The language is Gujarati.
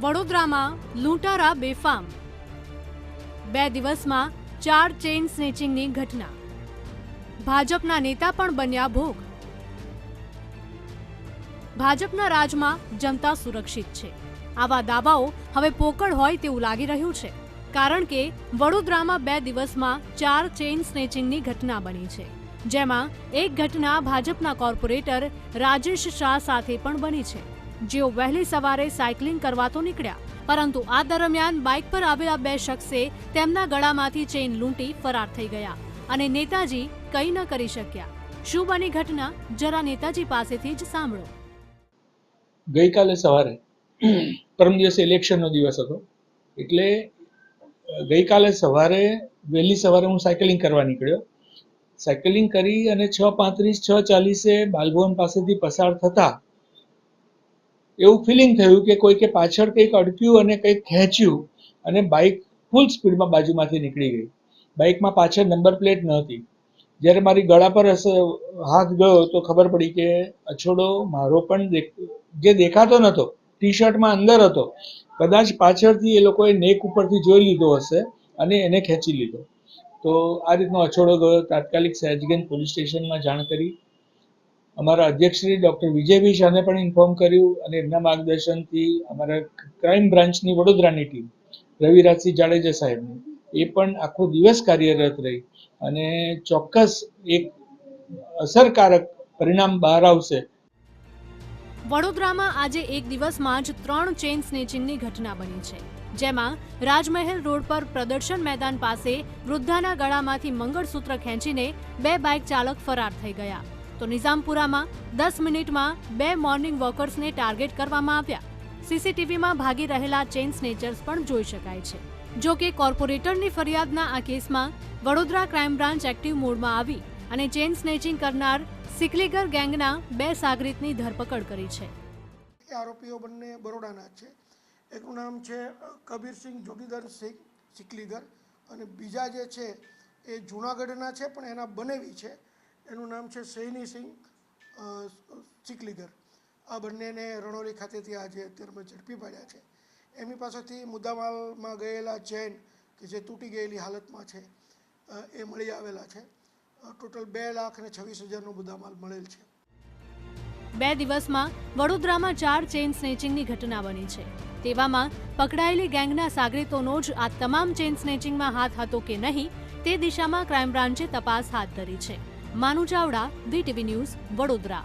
વડોદરામાં લૂંટારા બેફામ. બે દિવસમાં ચાર ચેઇન સ્નેચિંગની ઘટના. ભાજપના નેતા પણ બન્યા ભોગ. ભાજપના રાજમાં જનતા સુરક્ષિત છે. આવા દાવાઓ હવે પોકળ હોય તેવું લાગી રહ્યું છે. કારણ કે વડોદરામાં બે દિવસમાં ચાર ચેઇન સ્નેચિંગની ઘટના બની છે. જેમાં એક ઘટના ભાજપના કોર્પોરેટર રાજેશ શાહ સાથે પણ બની છે. જેઓ વહેલી સવારે સાયકલિંગ કરવા તો નીકળ્યા, પરંતુ આ દરમિયાન બાઇક પર આવેલા બે શખ્સે તેમના ગળામાંથી ચેઇન લૂંટી ફરાર થઈ ગયા અને નેતાજી કંઈ ન કરી શક્યા. શું બની ઘટના? જરા નેતાજી પાસેથી જ સાંભળો. ગઈકાલે સવારે, પરમ દિવસે ઇલેક્શનનો દિવસ હતો, એટલે ગઈકાલે સવારે, વહેલી સવારે હું સાયકલિંગ કરવા નીકળ્યો. સાયકલિંગ કરી અને છ પાંત્રીસ, છ ચાલીસે બાલભવન પાસેથી પસાર થતા એવું ફિલિંગ થયું કે કોઈકે પાછળ કંઈક અડક્યું અને કંઈક ખેંચ્યું અને બાઇક ફૂલ સ્પીડમાં બાજુમાંથી નીકળી ગઈ. બાઇકમાં પાછળ નંબર પ્લેટ નહોતી જ્યારે મારી ગળા પર હાથ ગયો તો ખબર પડી કે અછોડો મારો પણ જે દેખાતો નહોતો ટી શર્ટમાં અંદર હતો. કદાચ પાછળથી એ લોકોએ નેક ઉપરથી જોઈ લીધો હશે અને એને ખેંચી લીધો. તો આ રીતનો અછોડો ગયો. તાત્કાલિક સહેજગંજ પોલીસ સ્ટેશનમાં જાણ કરી. અમારા અધ્યક્ષ શ્રી ડૉક્ટર વિજયભાઈ શાહને પણ ઇન્ફોર્મ કર્યું અને એમના માર્ગદર્શનથી અમારા ક્રાઇમ બ્રાન્ચની વડોદરાની ટીમ રવિરાજસિંહ જાડેજા સાહેબની, એ પણ આખો દિવસ કાર્યરત રહી અને ચોક્કસ એક અસરકારક પરિણામ બહાર આવશે. વડોદરામાં આજે એક દિવસમાં જ ત્રણ ચેઇન સ્નેચિંગની ઘટના બની છે, જેમાં રાજમહેલ રોડ પર પ્રદર્શન મેદાન પાસે વૃદ્ધાના ગળામાંથી મંગળસૂત્ર ખેંચીને બે બાઇક ચાલક ફરાર થઈ ગયા. તો નિઝામપુરામાં દસ મિનિટમાં બે મોર્નિંગ વોકર્સને ટાર્ગેટ કરવામાં આવ્યા. સીસીટીવીમાં ભાગી રહેલા ચેઇન સ્નેચર્સ પણ જોઈ શકાય છે. જો કે કોર્પોરેટરની ફરિયાદના આ કેસમાં વડોદરા ક્રાઇમ બ્રાન્ચ એક્ટિવ મોડમાં આવી અને ચેઇન સ્નેચિંગ કરનાર સિકલીગર ગેંગના બે સાગરીતની ધરપકડ કરી છે. આરોપીઓ બંને બરોડાના છે. એકનું નામ છે કબીરસિંહ જોગીધર સિંહ સિકલીગર અને બીજા જે છે એ જૂનાગઢના છે, પણ એના બનેવી છે. એનું નામ છે સૈની સિંહ ચીકલીગર આ બંનેને રણોલી ખાતેથી આજે અત્યારમાં ઝડપી પાડ્યા છે. એમની પાસેથી મુદ્દામાલમાં ગયેલા ચેન કે જે તૂટી ગયેલી હાલતમાં છે એ મળી આવેલા છે. ટોટલ બે લાખ અને છવ્વીસ હજારનો મુદ્દામાલ મળેલ છે. બે દિવસમાં વડોદરામાં ચાર ચેઇન સ્નેચિંગની ઘટના બની છે. તેવામાં પકડાયેલી ગેંગના સાગરીતોનો જ આ તમામ ચેઇન સ્નેચિંગમાં હાથ હતો કે નહીં, તે દિશામાં ક્રાઇમ બ્રાન્ચે તપાસ હાથ ધરી છે. Manu Chavda VTV news Vadodara.